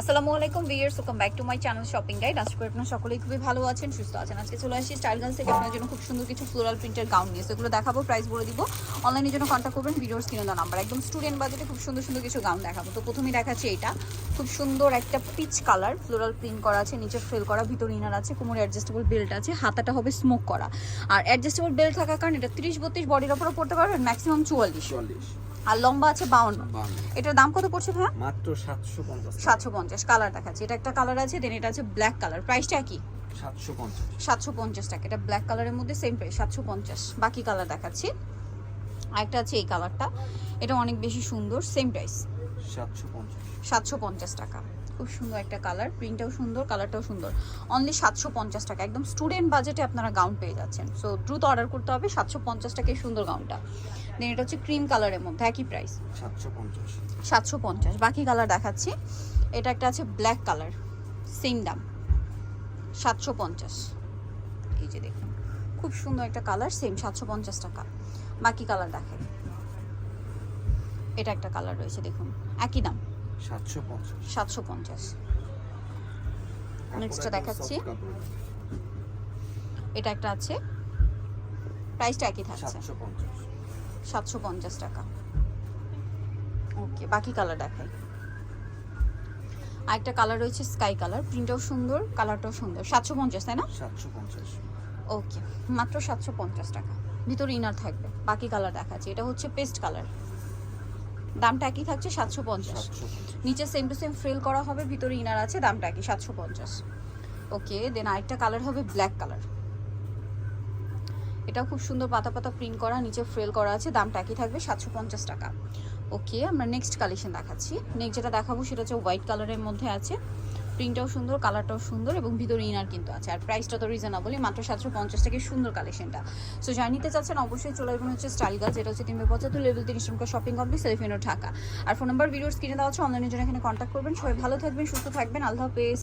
আসসালামু আলাইকুম viewers welcome back to my channel shopping guide আশা করি আপনারা সকলেই খুবই ভালো আছেন, সুস্থ আছেন। আজকে চলে আসছি স্টাইল গার্লস থেকে। আপনার জন্য খুব সুন্দর কিছু ফ্লোরাল প্রিন্টের গাউন নিয়ে। সেগুলো দেখাবো প্রাইস বলে দিব। অনলাইনের জন্য কন্ট্যাক্ট করবেন ভিডিওর স্ক্রিনে দেওয়া নাম্বার একদম স্টুডেন্ট বাজেটে খুব সুন্দর সুন্দর কিছু গাউন দেখাবো। তো প্রথমেই দেখাচ্ছি এটা। খুব সুন্দর একটা পিচ কালার ফ্লোরাল প্রিন্ট করা আছে, নিচে ফ্রেল করা, ভিতর ইনার আছে, কোমরে অ্যাডজাস্টেবল বেল্ট আছে, হাতাটা হবে স্মোক করা। আর অ্যাডজাস্টেবল বেল্ট থাকার কারণে এটা তিরিশ বত্রিশ বডির ওপরও পড়তে পারবেন ম্যাক্সিমাম চুয়াল্লিশ। চল্লিশ আর লম্বা আছে বাউন্ন। এটার দাম কত পড়ছে ভাই মাত্র সাতশো পঞ্চাশ সাতশো পঞ্চাশ কালার দেখাচ্ছি। এটা একটা কালার আছে দেন এটা আছে ব্ল্যাক কালার। প্রাইসটা কি? সাতশো পঞ্চাশ। টাকা। এটা ব্ল্যাক কালারের মধ্যে সেম প্রাইস সাতশো পঞ্চাশ। বাকি কালার দেখাচ্ছি। আরেকটা আছে এই কালারটা। এটা অনেক বেশি সুন্দর সেম প্রাইস সাতশো পঞ্চাশ। সাতশো পঞ্চাশ টাকা। খুব সুন্দর একটা কালার প্রিন্টটাও সুন্দর কালারটাও সুন্দর। অনলি সাতশো পঞ্চাশ টাকা। একদম স্টুডেন্ট বাজেটে আপনারা গাউন পেয়ে যাচ্ছেন। সো দ্রুত অর্ডার করতে হবে সাতশো পঞ্চাশ টাকা এই সুন্দর গাউনটা দেন এটা হচ্ছে ক্রিম কালারের মধ্যে একই প্রাইস সাতশো পঞ্চাশ। সাতশো পঞ্চাশ। বাকি কালার দেখাচ্ছি। এটা একটা আছে ব্ল্যাক কালার সেম দাম। সাতশো পঞ্চাশ। এই যে দেখুন খুব সুন্দর একটা কালার সেম সাতশো পঞ্চাশ টাকা। বাকি কালার দেখেন। এটা একটা কালার রয়েছে দেখুন। একই দাম। সাতশো পঞ্চাশ। সাতশো পঞ্চাশ। দেখাচ্ছি। এটা একটা আছে। প্রাইসটা একই থাকছে। সাতশো পঞ্চাশ। টাকা। ওকে বাকি কালার দেখাই। আরেকটা কালার রয়েছে স্কাই কালার প্রিন্টটাও সুন্দর কালারটাও সুন্দর। সাতশো পঞ্চাশ তাই না? সাতশো পঞ্চাশ। ওকে মাত্র সাতশো পঞ্চাশ টাকা। ভিতরে ইনার থাকবে। বাকি কালার দেখাচ্ছি। এটা হচ্ছে পেস্ট কালার দামটা একই থাকছে সাতশো পঞ্চাশ। নিচে সেম টু সেম ফ্রিল করা হবে ভিতরে ইনার আছে দামটা একই সাতশো পঞ্চাশ। ওকে দেন আরেকটা কালার হবে ব্ল্যাক কালার এটা খুব সুন্দর পাতা পাতা প্রিন্ট করা নিচে ফ্রেল করা আছে দামটা একই থাকবে সাতশো পঞ্চাশ টাকা। ওকে আমরা নেক্সট কালেকশন দেখাচ্ছি। নেক্সট যেটা দেখাবো সেটা হচ্ছে হোয়াইট কালারের মধ্যে আছে। প্রিন্টটাও সুন্দর, কালারটাও সুন্দর এবং ভিতরে ইনার কিন্তু আছে। আর প্রাইসটা তো রিজনেবলই মাত্র সাতশো পঞ্চাশ টাকা সুন্দর কালেকশনটা সো যা নিতে চাচ্ছেন, অবশ্যই চলে আসবেন হচ্ছে স্টাইল গাছ যেটা হচ্ছে তিনশো পঁচাত্তর লেভেল তিরিশ টাকা শপিং কমপ্লেক্স সেলিফিনো ঢাকা আর ফোন নাম্বার ভিডিওর স্ক্রিনে দেওয়া আছে অনলাইনের জন্য এখানে কন্ট্যাক্ট করবেন। সবাই ভালো থাকবেন, সুস্থ থাকবেন। আল্লাহ হাফেজ।